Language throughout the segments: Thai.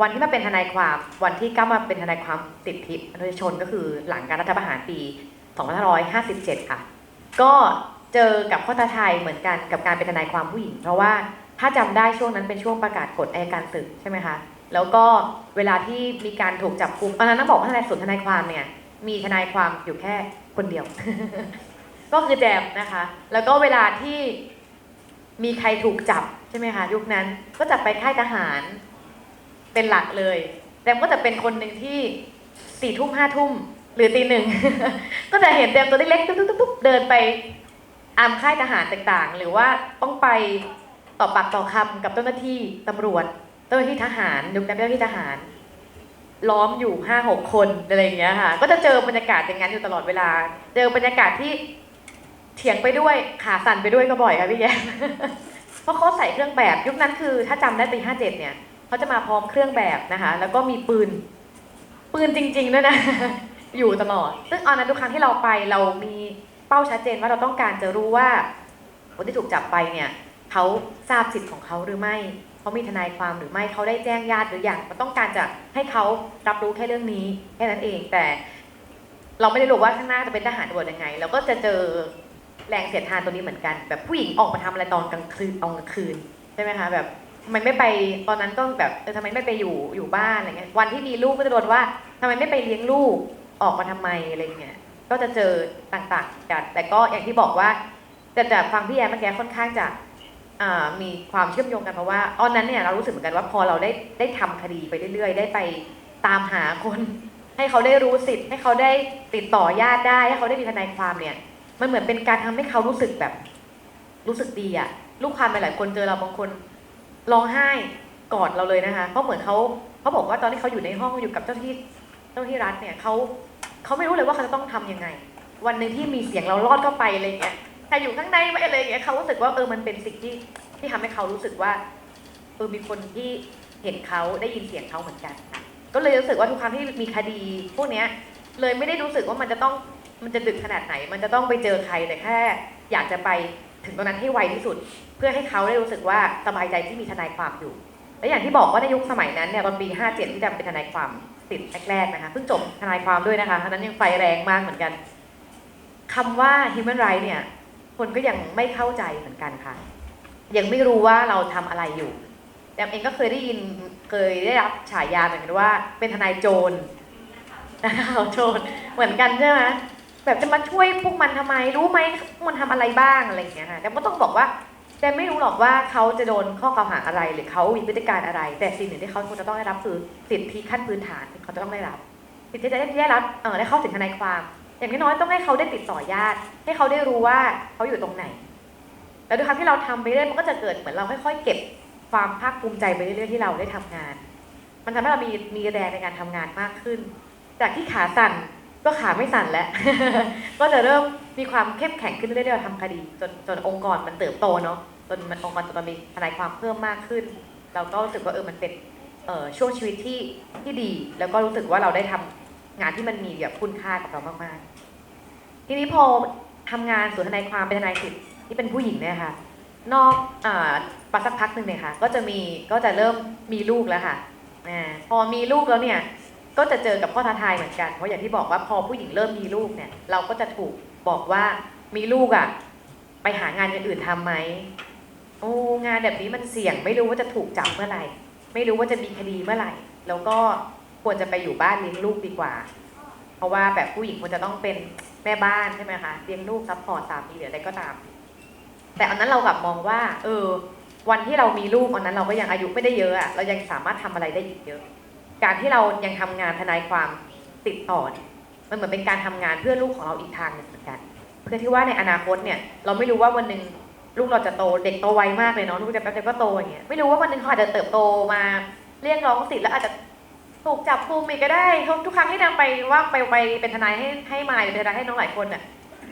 วันที่มาเป็นทนายความวันที่ก้าวมาเป็นทนายความสิดทธิมนุษยชนก็คือหลังการรัฐประหารปี2557 ค่ะ ก็เจอกับข้อท้าทายเหมือนกันกับการเป็นทนายความผู้หญิง เพราะว่าถ้าจำได้ช่วงนั้นเป็นช่วงประกาศกฎอัยการศึกใช่ไหมคะแล้วก็เวลาที่มีการถูกจับกุมตอนนั้นต้องบอกว่าทนายส่วนทนายความเนี่ยมีทนายความอยู่แค่คนเดียว ก็คือแจมนะคะ แล้วก็เวลาที่มีใครถูกจับใช่ไหมคะยุคนั้นก็จะไปค่ายทหาร เป็นหลักเลยแจมก็จะเป็นคนหนึ่งที่สี่ทุ่มห้าทุ่มหรือตีหนึ่ง ก็จะเห็นแจมตัวเล็กๆตุ๊บๆเดินไปอามค่ายทหารต่างๆ หรือว่าต้องไปต่อปากต่อคำกับเจ้าหน้าที่ตำรวจเจ้าหน้าที่ทหารยุคนั้นเจ้าหน้าที่ทหาร ล้อมอยู่ห้าหกคนอะไรอย่างเงี้ยค่ะ ก็จะเจอบรรยากาศอย่างนั้นอยู่ตลอดเวลา เจอบรรยากาศที่เถียงไปด้วยขาสั่นไปด้วยก็บ่อยค่ะพี่แย้มเพราะเขาใส่เครื่องแบบ ยุคนั้นคือ ถ้าจำได้ปีห้าเจ็ดเนี่ย เขาจะมาพร้อมเครื่องแบบนะคะ แล้วก็มีปืน ปืนจริงๆด้วยนะ อยู่ตลอด ซึ่งตอนนั้นทุกครั้งที่เราไปเรามีเป้าชัดเจนว่าเราต้องการจะรู้ว่าคนที่ถูกจับไปเนี่ยเขาทราบสิทธิ์ของเขาหรือไม่เขามีทนายความหรือไม่เขาได้แจ้งญาติหรือยังเราต้องการจะให้เขารับรู้แค่เรื่องนี้แค่นั้นเอง แต่เราไม่ได้รู้ว่าข้างหน้าจะเป็นทหารตำรวจยังไงเราก็จะเจอแรงเสียดทานตัวนี้เหมือนกัน แบบผู้หญิงออกมาทำอะไรตอนกลางคืนตอนกลางคืนใช่ไหมคะแบบ ทำไมไม่ไปตอนนั้นก็แบบเออทำไมไม่ไปอยู่อยู่บ้านอะไรเงี้ยวันที่มีลูกก็จะโดนว่าทำไมไม่ไปเลี้ยงลูกออกมาทำไมอะไรเงี้ยก็จะเจอต่างๆกัน แต่ก็อย่างที่บอกว่าจะจะฟังพี่แอมเมื่อกี้ค่อนข้างจะมีความเชื่อมโยงกันเพราะว่าตอนนั้นเนี่ยเรารู้สึกเหมือนกันว่าพอเราได้ได้ทำคดีไปเรื่อยๆ ได้ไปตามหาคน ให้เขาได้รู้สิทธิ์ ให้เขาได้ติดต่อญาติได้ให้เขาได้มีทนายความเนี่ย มันเหมือนเป็นการทำให้เขารู้สึกแบบ รู้สึกดีอะลูกความไปหลายคนเจอเราบางคน ร้องไห้กอดเราเลยนะคะ เพราะเหมือนเขาเขาบอกว่าตอนที่เขาอยู่ในห้องอยู่กับเจ้าที่เจ้าที่รัฐเนี่ยเขาเขาไม่รู้เลยว่าเขาจะต้องทำยังไง วันหนึ่งที่มีเสียงเรารอดเข้าไปอะไรเงี้ยแต่อยู่ข้างในไม่อะไรอย่างเงี้ยเขารู้สึกว่าเออมันเป็นสิ่งที่ที่ทำให้เขารู้สึกว่าเออมีคนที่เห็นเขาได้ยินเสียงเขาเหมือนกัน ก็เลยรู้สึกว่าทุกครั้งที่มีคดีพวกเนี้ยเลยไม่ได้รู้สึกว่ามันจะต้องมันจะดึกขนาดไหน มันจะต้องไปเจอใครแต่แค่ อยากจะไป ถึงตรงนั้นให้ไวที่สุด เพื่อให้เขาได้รู้สึกว่าสบายใจที่มีทนายความอยู่ และอย่างที่บอกว่าในยุคสมัยนั้นเนี่ยตอนปี 57 ที่จำเป็นทนายความติดแรกๆนะคะเพิ่งจบทนายความด้วยนะคะตอนนั้นยังไฟแรงมากเหมือนกันคำว่า human right เนี่ย คนก็ยังไม่เข้าใจเหมือนกันค่ะ ยังไม่รู้ว่าเราทำอะไรอยู่แอมเองก็เคยได้ยินเคยได้รับฉายาเหมือนกันว่า เป็นทนายโจรเอาโจรเหมือนกันใช่ไหม แบบจะมาช่วยพวกมันทำไมรู้ไหมพวกมันทำอะไรบ้างอะไรอย่างเงี้ยค่ะแต่ก็ต้องบอกว่าแต่ไม่รู้หรอกว่าเขาจะโดนข้อกล่าวหาอะไรหรือเขามีพฤติการอะไร แต่สิ่งหนึ่งที่เขาควรจะต้องได้รับคือสิทธิขั้นพื้นฐานที่เขาจะต้องได้รับสิทธิที่จะได้รับเออได้เข้าถึงทนายความ อย่างน้อยๆต้องให้เขาได้ติดต่อญาติ ให้เขาได้รู้ว่าเขาอยู่ตรงไหน แล้วด้วยความที่เราทำไปเรื่อยมันก็จะเกิดเหมือนเราค่อย ๆ เก็บความภาคภูมิใจไปเรื่อยๆที่เราได้ทำงาน มันทำให้เรามีมีแรงในการทำงานมากขึ้น จากที่ขาสั่น ก็ขาไม่สั่นแล้ว ก็จะเริ่มมีความเข้มแข็งขึ้นเรื่อยๆทำคดีจนจนองค์กรมันเติบโตเนาะจนมันองค์กรจนมีทนายความเพิ่มมากขึ้น เราก็รู้สึกว่าเออมันเป็นเอ่อช่วงชีวิตที่ที่ดี แล้วก็รู้สึกว่าเราได้ทำงานที่มันมีแบบคุณค่ากับเรามากๆ ทีนี้พอทำงานส่วนทนายความเป็นทนายสิทธิ์ที่เป็นผู้หญิงเนี่ยค่ะ นอกอ่าปัสักพักหนึ่งเนี่ยค่ะ ก็จะมีก็จะเริ่มมีลูกแล้วค่ะอ่าพอมีลูกแล้วเนี่ย ก็จะเจอกับข้อท้าทายเหมือนกัน เพราะอย่างที่บอกว่าพอผู้หญิงเริ่มมีลูกเนี่ย เราก็จะถูกบอกว่ามีลูกอะ ไปหางานอย่างอื่นทำไหมโอ้งานแบบนี้มันเสี่ยง ไม่รู้ว่าจะถูกจับเมื่อไหร่ ไม่รู้ว่าจะมีคดีเมื่อไหร่ แล้วก็ควรจะไปอยู่บ้านเลี้ยงลูกดีกว่า เพราะว่าแบบผู้หญิงควรจะต้องเป็นแม่บ้านใช่ไหมคะเลี้ยงลูกซัพพอร์ตสามีหรืออะไรก็ตาม แต่อันนั้นเรากลับมองว่า เออ วันที่เรามีลูกวันนั้นเราก็ยังอายุไม่ได้เยอะอะเรายังสามารถทำอะไรได้อีกเยอะ การที่เรายังทำงานทนายความติดต่อเนี่ยมันเหมือนเป็นการทำงานเพื่อลูกของเราอีกทางหนึ่งเหมือนกัน เพื่อที่ว่าในอนาคตเนี่ยเราไม่รู้ว่าวันหนึ่งลูกเราจะโตเด็กโตไวมากเลยเนาะลูกจะแป๊บเดียวก็โตอย่างเงี้ยไม่รู้ว่าวันหนึ่งเขาอาจจะเติบโตมาเรียกร้องสิทธิ์แล้วอาจจะถูกจับกุมอีกก็ได้ ทุกทุกครั้งที่นางไปว่าไปไปเป็นทนายให้ให้มายเป็นทนายให้น้องหลายคนน่ะ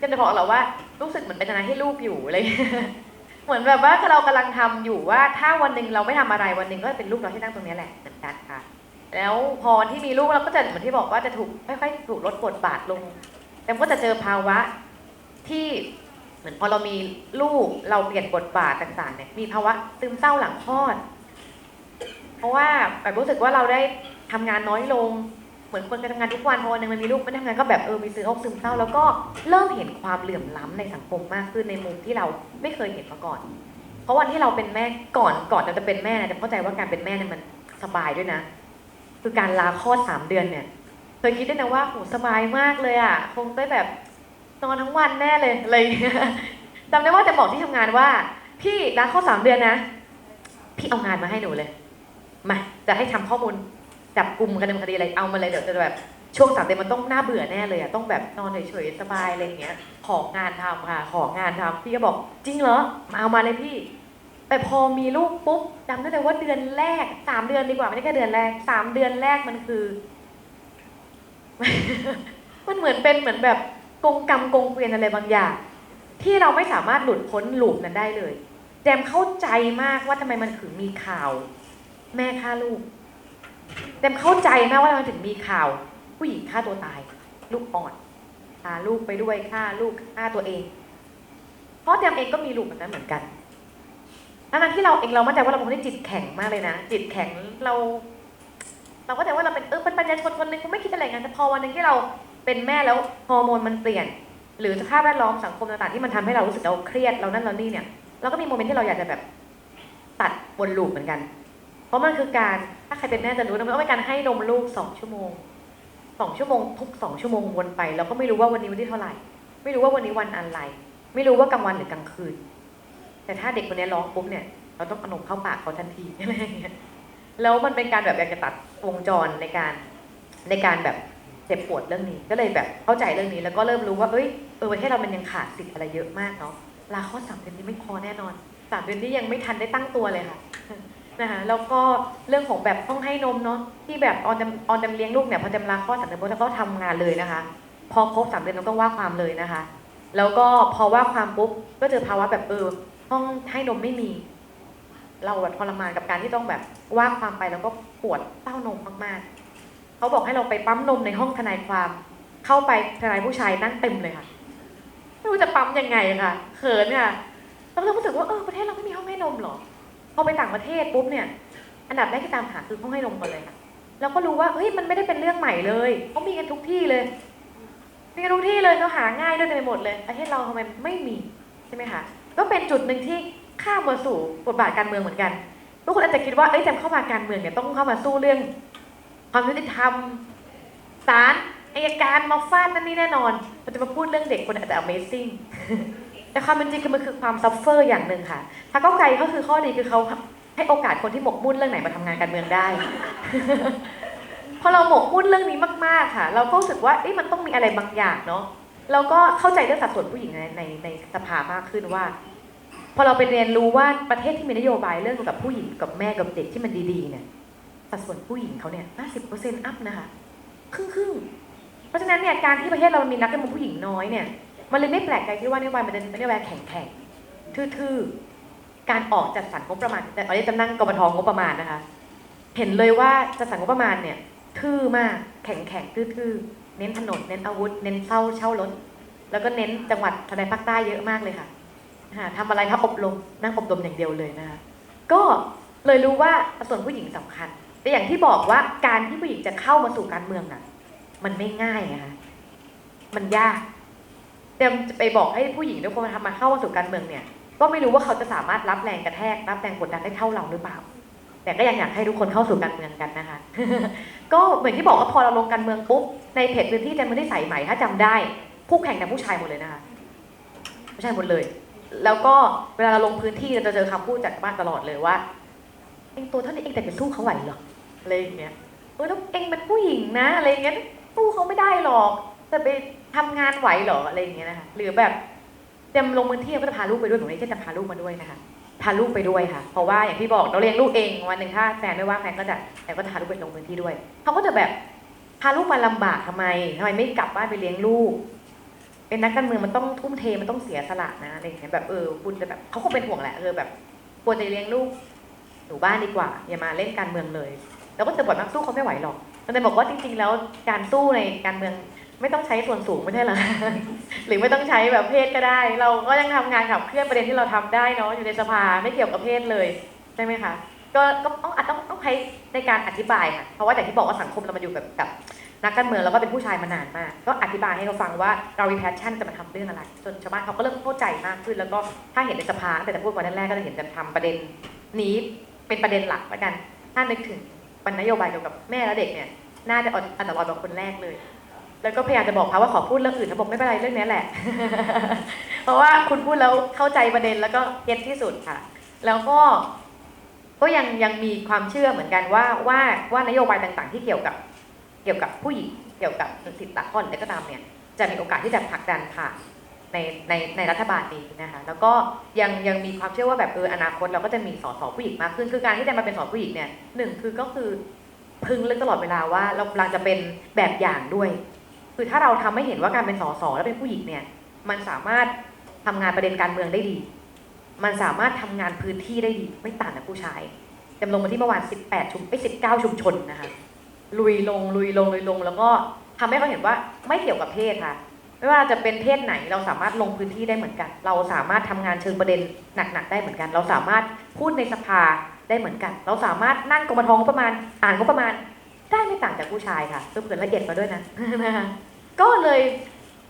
จะจะบอกเราว่ารู้สึกเหมือนเป็นทนายให้ลูกอยู่อะไรเงี้ยเหมือนแบบว่าเรากำลังทำอยู่ว่าถ้าวันหนึ่งเราไม่ทำอะไรวันหนึ่งก็จะเป็นลูกเราที่นั่งตรงนี้แหละเหมือนกันค่ะ แล้วพอที่มีลูกเราก็จะเหมือนที่บอกว่าจะถูกค่อยๆถูกลดบทบาทลง แต่ก็จะเจอภาวะที่เหมือนพอเรามีลูกเราเปลี่ยนบทบาทต่างๆเนี่ยมีภาวะซึมเศร้าหลังคลอด เพราะว่าแบบรู้สึกว่าเราได้ทำงานน้อยลง เหมือนคนเคยทำงานทุกวันพอวันหนึ่งมันมีลูกไม่ทำงานก็แบบเออมีซื้อโรคซึมเศร้า แล้วก็เริ่มเห็นความเหลื่อมล้ำในสังคมมากขึ้นในมุมที่เราไม่เคยเห็นมาก่อน เพราะวันที่เราเป็นแม่ก่อนก่อนเราจะเป็นแม่เนี่ยจะเข้าใจว่าการเป็นแม่เนี่ยมันสบายด้วยนะ คือการลาคลอดสามเดือนเนี่ยเคยคิดได้นะว่าโหสบายมากเลยอะ คงได้แบบนอนทั้งวันแน่เลยอะไรอย่างเงี้ยจำได้ว่าจะบอกที่ทำงานว่า พี่ลาคลอดสามเดือนนะ พี่เอางานมาให้หนูเลย มาจะให้ทำข้อมูลจับกลุ่มกันดำเนินคดีอะไรเอามาเลยเดี๋ยวจะแบบช่วงสามเดือนมันต้องน่าเบื่อแน่เลยอะต้องแบบนอนเฉยๆสบายอะไรอย่างเงี้ยของงานทำค่ะของงานทำพี่ก็บอกจริงเหรอมาเอามาเลยพี่ แต่พอมีลูกปุ๊บจำได้เลยว่าเดือนแรกสามเดือนดีกว่าไม่ใช่แค่เดือนแรกสามเดือนแรกมันคือ มันเหมือนเป็นเหมือนแบบกงกรรมกงเกวียนอะไรบางอย่าง ที่เราไม่สามารถหลุดพ้นหลุมนั้นได้เลย แจมเข้าใจมากว่าทำไมมันถึงมีข่าว แม่ฆ่าลูกแจมเข้าใจมากว่าทำไมมันถึงมีข่าว ผู้หญิงฆ่าตัวตาย ลูกอ่อนพาลูกไปด้วยฆ่าลูกฆ่าตัวเอง เพราะแจมเองก็มีลูกแบบนั้นเหมือนกัน ทั้งๆที่เราเองเรามั่นใจว่าเราเป็นคนที่จิตแข็งมากเลยนะ จิตแข็งเรา เราก็ใจว่าเราเป็นเออเป็นปัญญาชนคนหนึ่งคงไม่คิดอะไรงั้นแต่พอวันหนึ่งที่เราเป็นแม่แล้วฮอร์โมนมันเปลี่ยน หรือสภาพแวดล้อมสังคมต่างๆที่มันทำให้เรารู้สึกเราเครียดเรานั่นเรานี่เนี่ยเราก็มีโมเมนต์ที่เราอยากจะแบบตัดวนลูปเหมือนกัน เพราะมันคือการถ้าใครเป็นแม่จะรู้นะมันต้องเป็นการให้นมลูกสองชั่วโมงสองชั่วโมงทุกสองชั่วโมงวนไปเราก็ไม่รู้ว่าวันนี้วันที่เท่าไหร่ ไม่รู้ว่าวันนี้วันอะไร ไม่รู้ว่ากลางวันหรือกลางคืน แต่ถ้าเด็กคนนี้ร้องปุ๊บเนี่ย เราต้องเอานมเข้าปากเขาทันทีอะไรอย่างเงี้ยแล้วมันเป็นการแบบอยากจะตัดวงจรในการในการแบบเจ็บปวดเรื่องนี้ ก็เลยแบบเข้าใจเรื่องนี้ แล้วก็เริ่มรู้ว่าเอ้ยเออประเทศเรามันยังขาดสิทธิ์อะไรเยอะมากเนาะลาคลอสามเดือนนี้ไม่พอแน่นอนสามเดือนนี้ยังไม่ทันได้ตั้งตัวเลยค่ะนะคะแล้วก็เรื่องของแบบต้องให้นมเนาะที่แบบออนจำออนจำเลี้ยงลูกเนี่ยพอจำลาคลอสามเดือนปุ๊บแล้วก็ทำงานเลยนะคะ พอครบสามเดือนเราต้องว่าความเลยนะคะ แล้วก็พอว่าความปุ๊บก็เจอภาวะแบบเออ ห้องให้นมไม่มี เราแบบทรมานกับการที่ต้องแบบว่าความไปแล้วก็ปวดเต้านมมากๆเขาบอกให้เราไปปั๊มนมในห้องทนายความ เข้าไปทนายผู้ชายนั่งเต็มเลยค่ะไม่รู้จะปั๊มยังไงค่ะเขินค่ะแล้วเรารู้สึกว่าเออประเทศเราไม่มีห้องให้นมหรอพอไปต่างประเทศปุ๊บเนี่ยอันดับแรกที่ตามหาคือห้องให้นมก่อนเลยค่ะเราก็รู้ว่าเฮ้ยมันไม่ได้เป็นเรื่องใหม่เลยเขามีกันทุกที่เลยมีกันทุกที่เลยเขาหาง่ายด้วยไปหมดเลยประเทศเราทำไมไม่มีใช่ไหมคะ ก็เป็นจุดหนึ่งที่ข้ามมาสู่บทบาทการเมืองเหมือนกันทุกคนอาจจะคิดว่าเอ้ยแจมเข้ามาการเมืองเนี่ยต้องเข้ามาสู้เรื่อง ความยุติธรรมศาลอายการมาฟาดนั่นนี่แน่นอนเราจะมาพูดเรื่องเด็กคนอาจจะ amazing แต่ความเป็นจริงคือมันคือความซัฟเฟอร์อย่างหนึ่งค่ะถ้าก้าวไกลก็คือข้อดีคือเขาให้โอกาสคนที่หมกมุ่นเรื่องไหนมาทำงานการเมืองได้ พอเราหมกมุ่นเรื่องนี้มาก ๆ ค่ะ เราก็รู้สึกว่าเอ๊ะมันต้องมีอะไรบางอย่างเนาะ เราก็เข้าใจเรื่องสัดส่วนผู้หญิงในในในสภามากขึ้นว่า พอเราไปเรียนรู้ว่าประเทศที่มีนโยบายเรื่องเกี่ยวกับผู้หญิงกับแม่กับเด็กที่มันดีๆเนี่ยสัดส่วนผู้หญิงเขาเนี่ย50%อัพนะคะครึ่งครึ่งเพราะฉะนั้นเนี่ยการที่ประเทศเรามีนักการเมืองผู้หญิงน้อยเนี่ยมันเลยไม่แปลกใจที่ว่านโยบายมันเป็นนโยบายแข็งๆทื่อๆการออกจัดสรรงบประมาณแต่ตอนนี้จะนั่งกบทงบประมาณนะคะ เห็นเลยว่าจัดสรรงบประมาณเนี่ย ทื่อมาก แข็งๆทื่อๆ เน้นถนน เน้นอาวุธ เน้นเช่าเช่ารถ แล้วก็เน้นจังหวัดทางในภาคใต้เยอะมากเลยค่ะอ่าทำอะไรครับอบรมนั่งอบรมอย่างเดียวเลยนะคะก็เลยรู้ว่าส่วนผู้หญิงสำคัญ แต่อย่างที่บอกว่าการที่ผู้หญิงจะเข้ามาสู่การเมืองน่ะ มันไม่ง่ายนะคะมันยากเดี๋ยวจะไปบอกให้ผู้หญิงทุกคนทำมาเข้ามาสู่การเมืองเนี่ย ก็ไม่รู้ว่าเขาจะสามารถรับแรงกระแทกรับแรงกดดันได้เท่าเราหรือเปล่า แต่ก็ยังอยากให้ทุกคนเข้าสู่การเมืองกันนะคะ ก็เหมือนที่บอกว่าพอเราลงการเมืองปุ๊บ ในเพจพื้นที่แจมไม่ได้ใส่ใหม่ถ้าจำได้ ผู้แข่งแต่ผู้ชายหมดเลยนะคะผู้ชายหมดเลย แล้วก็เวลาเราลงพื้นที่เราจะเจอคำพูดจากบ้านตลอดเลยว่าเองตัวเท่านี้เองแต่จะสู้เขาไหวหรออะไรอย่างเงี้ยเออแล้วเองเป็นผู้หญิงนะอะไรอย่างเงี้ยสู้เขาไม่ได้หรอกจะไปทำงานไหวหรออะไรอย่างเงี้ยนะคะหรือแบบเตรียมลงพื้นที่ก็จะพาลูกไปด้วยหนูนี่ก็จะพาลูกมาด้วยนะคะ พาลูกไปด้วยค่ะ เพราะว่าอย่างที่บอกเราเลี้ยงลูกเองวันหนึ่งถ้าแฟนไม่ว่างแฟนก็จะแฟนก็จะพาลูกไปลงพื้นที่ด้วยเขาก็จะแบบพาลูกมาลำบากทำไมทำไมไม่กลับบ้านไปเลี้ยงลูก เป็นนักการเมืองมันต้องทุ่มเทมันต้องเสียสละนะอะไรอย่างเงี้ยแบบเออคุณจะแบบเขาคงเป็นห่วงแหละเออแบบควรจะเลี้ยงลูกอยู่บ้านดีกว่า อย่ามาเล่นการเมืองเลย แล้วก็จะบอกนักสู้เขาไม่ไหวหรอกมันเลยบอกว่าจริง ๆ แล้วการสู้ในการเมือง ไม่ต้องใช้ส่วนสูงไม่ใช่หรอหรือไม่ต้องใช้แบบเพศก็ได้ เราก็ยังทำงานขับเคลื่อนประเด็นที่เราทำได้เนาะอยู่ในสภาไม่เกี่ยวกับเพศเลยใช่ไหมคะก็ก็ต้องอาจต้องต้องใช้ในการอธิบายค่ะเพราะว่าอย่างที่บอกว่าสังคมเรามาอยู่กับกับนักการเมืองแล้วก็เป็นผู้ชายมานานมาก ก็อธิบายให้เขาฟังว่าเรามีแพชชั่นจะมาทำเรื่องอะไรจนชาวบ้านเขาก็เริ่มเข้าใจมากขึ้น แล้วก็ถ้าเห็นในสภาแต่จะพูดวันแรกๆก็จะเห็นจะทำประเด็นนี้เป็นประเด็นหลักแล้วกันถ้านึกถึงวันนโยบายเกี่ยวกับแม่และเด็กเนี่ยน่าจะอันตรายเป็นคนแรกเลย แล้วก็พยายามจะบอกเขาว่าขอพูดเรื่องอื่นเขาบอกไม่เป็นไรเรื่องนี้แหละ เพราะว่าคุณพูดแล้วเข้าใจประเด็นแล้วก็เก็ตที่สุดค่ะ แล้วก็ก็ยังยังมีความเชื่อเหมือนกันว่าว่าว่านโยบายต่างๆ ที่เกี่ยวกับเกี่ยวกับผู้หญิงเกี่ยวกับสิทธิละครและก็ตามเนี่ยจะมีโอกาสที่จะผลักดันผ่านในในในรัฐบาลนี้นะคะแล้วก็ยังยังมีความเชื่อว่าแบบเอออนาคตเราก็จะมีสสผู้หญิงมากขึ้นคือการที่จะมาเป็นสสผู้หญิงเนี่ยหนึ่งคือก็คือพึงเลือกตลอดเวลาว่าเรากำลังจะเป็นแบบอย่างด้วย คือถ้าเราทำให้เห็นว่าการเป็นสสแล้วเป็นผู้หญิงเนี่ย มันสามารถทำงานประเด็นการเมืองได้ดี มันสามารถทำงานพื้นที่ได้ดี ไม่ต่างจากผู้ชายจำลงมาที่เมื่อวาน 18 ชุมไอ้19 ชุมชนนะคะ ลุยลง ลุยลง ลุยลง แล้วก็ทำให้เขาเห็นว่าไม่เกี่ยวกับเพศค่ะ ไม่ว่าจะเป็นเพศไหนเราสามารถลงพื้นที่ได้เหมือนกัน เราสามารถทำงานเชิงประเด็นหนักๆได้เหมือนกัน เราสามารถพูดในสภาได้เหมือนกัน เราสามารถนั่งกรมทองประมาณ อ่านก็ประมาณ ได้ไม่ต่างจากผู้ชายค่ะเพื่อนละเอียดมาด้วยนะก็เลย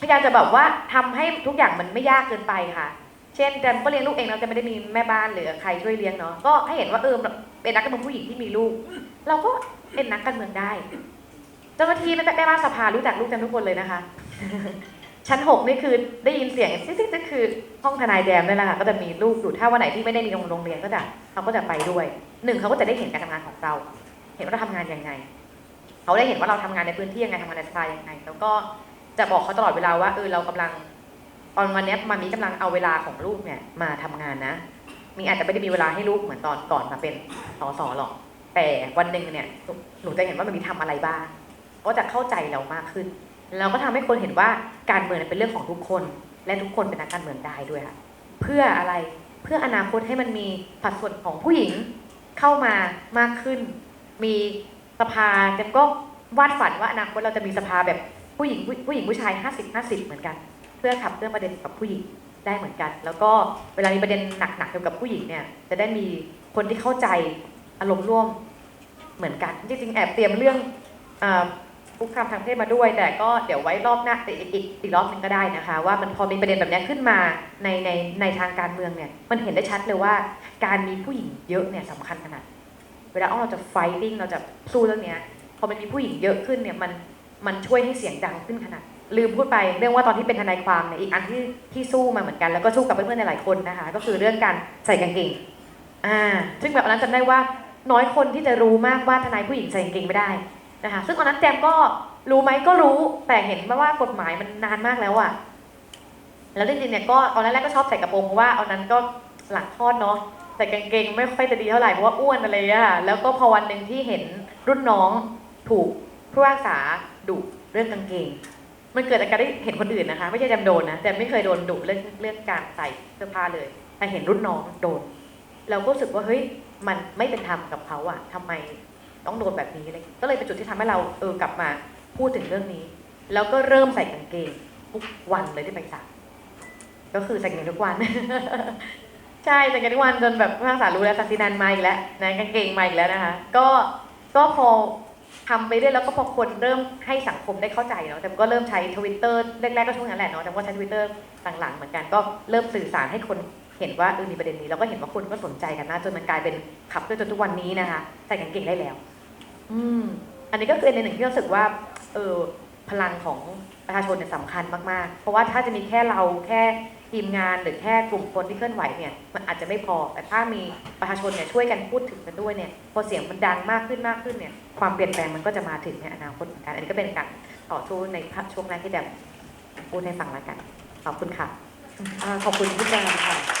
พยายามจะแบบว่าทำให้ทุกอย่างมันไม่ยากเกินไปค่ะ เช่นแจมก็เลี้ยงลูกเองเราจะไม่ได้มีแม่บ้านหรือใครช่วยเลี้ยงเนาะก็ให้เห็นว่าเออเป็นนักการเมืองผู้หญิงที่มีลูก เราก็เป็นนักการเมืองได้เจ้าหน้าที่แม่แม่บ้านสภารู้จักลูกแจมทุกคนเลยนะคะ ชั้นหกนี่คือได้ยินเสียงซิซิก็คือห้องทนายแดมนี่แหละค่ะก็จะมีลูกอยู่ถ้าวันไหนที่ไม่ได้มีโรงเรียนก็จะเขาก็จะไปด้วยหนึ่งเขาก็จะได้เห็นการทำงานของเรา เห็นว่าเราทำงานยังไง เขาได้เห็นว่าเราทำงานในพื้นที่ยังไงทำงานในสภายังไง แล้วก็จะบอกเขาตลอดเวลาว่าเออเรากำลังตอนวันนี้มามีกำลังเอาเวลาของลูกเนี่ยมาทำงานนะ มีอาจจะไม่ได้มีเวลาให้ลูกเหมือนตอนก่อนมาเป็นสอสอหรอก แต่วันหนึ่งเนี่ยหนูจะเห็นว่ามันมีทำอะไรบ้างก็จะเข้าใจเรามากขึ้นแล้วก็ทำให้คนเห็นว่าการเมืองเป็นเรื่องของทุกคน และทุกคนเป็นนักการเมืองได้ด้วยค่ะเพื่ออะไรเพื่ออนาคตให้มันมีสัดส่วนของผู้หญิงเข้ามามากขึ้น มี สภาเจมก็วาดฝันว่าอนาคตเราจะมีสภาแบบผู้หญิงผู้ผู้หญิงผู้ชาย 50 50 เหมือนกัน เพื่อขับเคลื่อนประเด็นกับผู้หญิงได้เหมือนกัน แล้วก็เวลามีประเด็นหนักๆเกี่ยวกับผู้หญิงเนี่ยจะได้มีคนที่เข้าใจอารมณ์ร่วมเหมือนกัน จริงๆแอบเตรียมเรื่องอาคุกคามทางเพศมาด้วย แต่ก็เดี๋ยวไว้รอบหน้าอีกอีกรอบหนึงก็ได้นะคะ ว่ามันพอมีประเด็นแบบนี้ขึ้นมาในในในทางการเมืองเนี่ยมันเห็นได้ชัดเลยว่าการมีผู้หญิงเยอะเนี่ยสำคัญขนาด เวลาเราจะ fighting เราจะสู้เรื่องเนี้ยพอมันมีผู้หญิงเยอะขึ้นเนี่ยมันมันช่วยให้เสียงดังขึ้นขนาดลืมพูดไปเรื่องว่าตอนที่เป็นทนายความเนี่ยอีกอันที่ที่สู้มาเหมือนกันแล้วก็สู้กับเพื่อนๆในหลายคนนะคะ ก็คือเรื่องการใส่กางเกงอ่าซึ่งแบบอันนั้นจำได้ว่าน้อยคนที่จะรู้มากว่าทนายผู้หญิงใส่กางเกงไม่ได้นะคะซึ่งตอนนั้นแจมก็รู้ไหมก็รู้แต่เห็นมาว่ากฎหมายมันนานมากแล้วอะแล้วจริงๆเนี่ยก็ตอนแรกๆก็ชอบใส่กระโปรงเพราะว่าเอานั้นก็หลังคลอดเนาะ แต่กางเกงไม่ค่อยจะดีเท่าไหร่เพราะว่าอ้วนอะไรอะค่ะแล้วก็พอวันหนึ่งที่เห็นรุ่นน้องถูกผู้พิพากษาดุเรื่องกางเกง มันเกิดอาการได้เห็นคนอื่นนะคะ ไม่ใช่จมโดนนะแต่ไม่เคยโดนดุเรื่องเรื่องการใส่เสื้อผ้าเลยแต่เห็นรุ่นน้องโดน เราก็รู้สึกว่าเฮ้ยมันไม่เป็นธรรมกับเขาอะทำไมต้องโดนแบบนี้อะไรอย่างเงี้ยก็เลยเป็นจุดที่ทำให้เราเออกลับมาพูดถึงเรื่องนี้ แล้วก็เริ่มใส่กางเกงทุกวันเลยที่ไปสักก็คือใส่กางเกงทุกวัน ใช่แต่กันทุกวันจนแบบผู้พิพากษารู้แล้วสักดินันมาอีกแล้วนะกางเกงมาอีกแล้วนะคะ ก็ก็พอทำไปเรื่อยแล้วก็พอคนเริ่มให้สังคมได้เข้าใจเนาะแต่ก็เริ่มใช้ทวิตเตอร์แรกๆก็ช่วงนั้นแหละเนาะแต่ก็ใช้ทวิตเตอร์หลังๆเหมือนกันก็เริ่มสื่อสารให้คนเห็นว่าเออมีประเด็นนี้แล้วก็เห็นว่าคนก็สนใจกันนะจนมันกลายเป็นขับเคลื่อนจนทุกวันนี้นะคะใส่กางเกงได้แล้ว อืม อันนี้ก็คือในหนึ่งที่รู้สึกว่า เออพลังของประชาชนเนี่ยสำคัญมากๆ เพราะว่าถ้าจะมีแค่เราแค่ ทีมงานหรือแค่กลุ่มคนที่เคลื่อนไหวเนี่ยมันอาจจะไม่พอ แต่ถ้ามีประชาชนเนี่ยช่วยกันพูดถึงกันด้วยเนี่ยพอเสียงมันดังมากขึ้นมากขึ้นเนี่ยความเปลี่ยนแปลงมันก็จะมาถึงในอนาคตเหมือนกันอันนี้ก็เป็นการต่อสู้ในช่วงแรกที่แบบพูดให้ฟังแล้วกัน ขอบคุณค่ะขอบคุณพี่แจมค่ะ